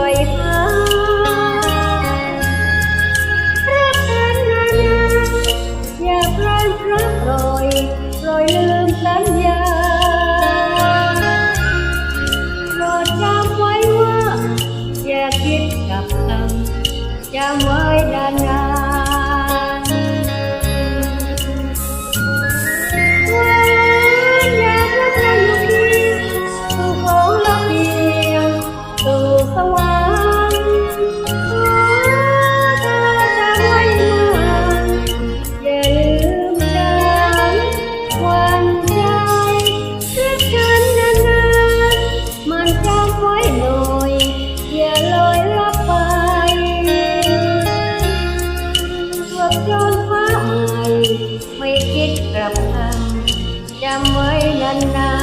รักกันนานอย่าพลันพรากลอยลอยลืมสัญญาโปรดจำไว้ว่า อย่าคิดกับคำจำไว้ด้านหน้า trăm mới lần nào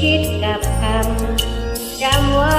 คิดกับคำจำว่า